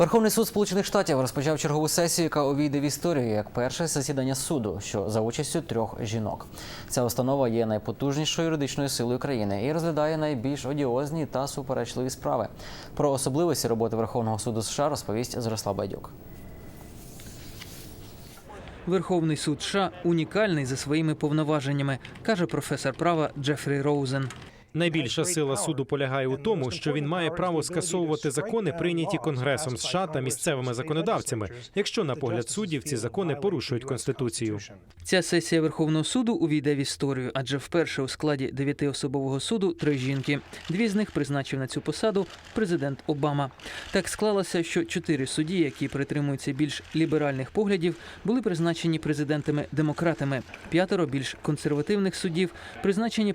Верховний суд Сполучених Штатів розпочав чергову сесію, яка увійде в історію як перше засідання суду, що за участю трьох жінок. Ця установа є найпотужнішою юридичною силою країни і розглядає найбільш одіозні та суперечливі справи. Про особливості роботи Верховного суду США розповість Зрослав Байдюк. Верховний суд США унікальний за своїми повноваженнями, каже професор права Джефрі Роузен. Найбільша сила суду полягає у тому, що він має право скасовувати закони, прийняті Конгресом США та місцевими законодавцями, якщо на погляд суддів ці закони порушують конституцію. Ця сесія Верховного суду увійде в історію, адже вперше у складі дев'ятиособового суду три жінки. Дві з них призначив на цю посаду президент Обама. Так склалося, що чотири судді, які притримуються більш ліберальних поглядів, були призначені президентами-демократами. П'ятеро більш консервативних суддів призначені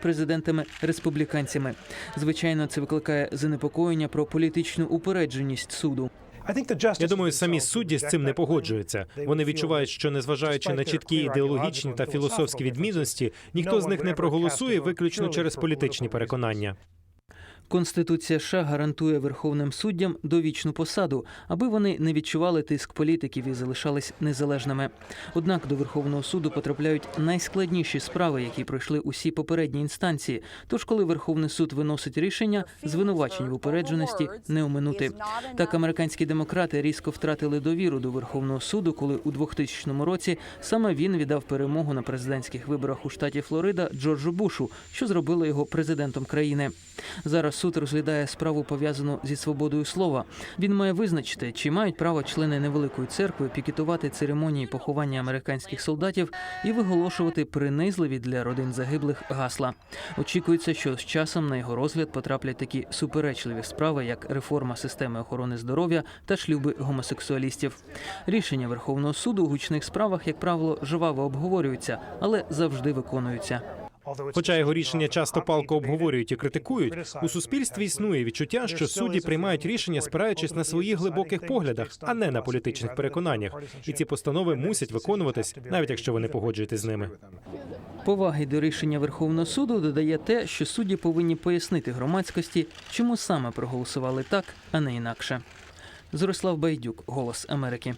президентами-республіканцями. Звичайно, це викликає занепокоєння про політичну упередженість суду. Я думаю, самі судді з цим не погоджуються. Вони відчувають, що незважаючи на чіткі ідеологічні та філософські відмінності, ніхто з них не проголосує виключно через політичні переконання. Конституція США гарантує верховним суддям довічну посаду, аби вони не відчували тиск політиків і залишались незалежними. Однак до Верховного суду потрапляють найскладніші справи, які пройшли усі попередні інстанції. Тож, коли Верховний суд виносить рішення, звинувачень в упередженості не оминути. Так, американські демократи різко втратили довіру до Верховного суду, коли у 2000 році саме він віддав перемогу на президентських виборах у штаті Флорида Джорджу Бушу, що зробило його президентом країни. Зараз суд розглядає справу пов'язану зі свободою слова. Він має визначити, чи мають право члени невеликої церкви пікетувати церемонії поховання американських солдатів і виголошувати принизливі для родин загиблих гасла. Очікується, що з часом на його розгляд потраплять такі суперечливі справи, як реформа системи охорони здоров'я та шлюби гомосексуалістів. Рішення Верховного суду у гучних справах, як правило, жваво обговорюються, але завжди виконуються. Хоча його рішення часто палко обговорюють і критикують, у суспільстві існує відчуття, що судді приймають рішення, спираючись на своїх глибоких поглядах, а не на політичних переконаннях. І ці постанови мусять виконуватись, навіть якщо ви не погоджуєтесь з ними. Поваги до рішення Верховного суду додає те, що судді повинні пояснити громадськості, чому саме проголосували так, а не інакше. Зорислав Байдюк, Голос Америки.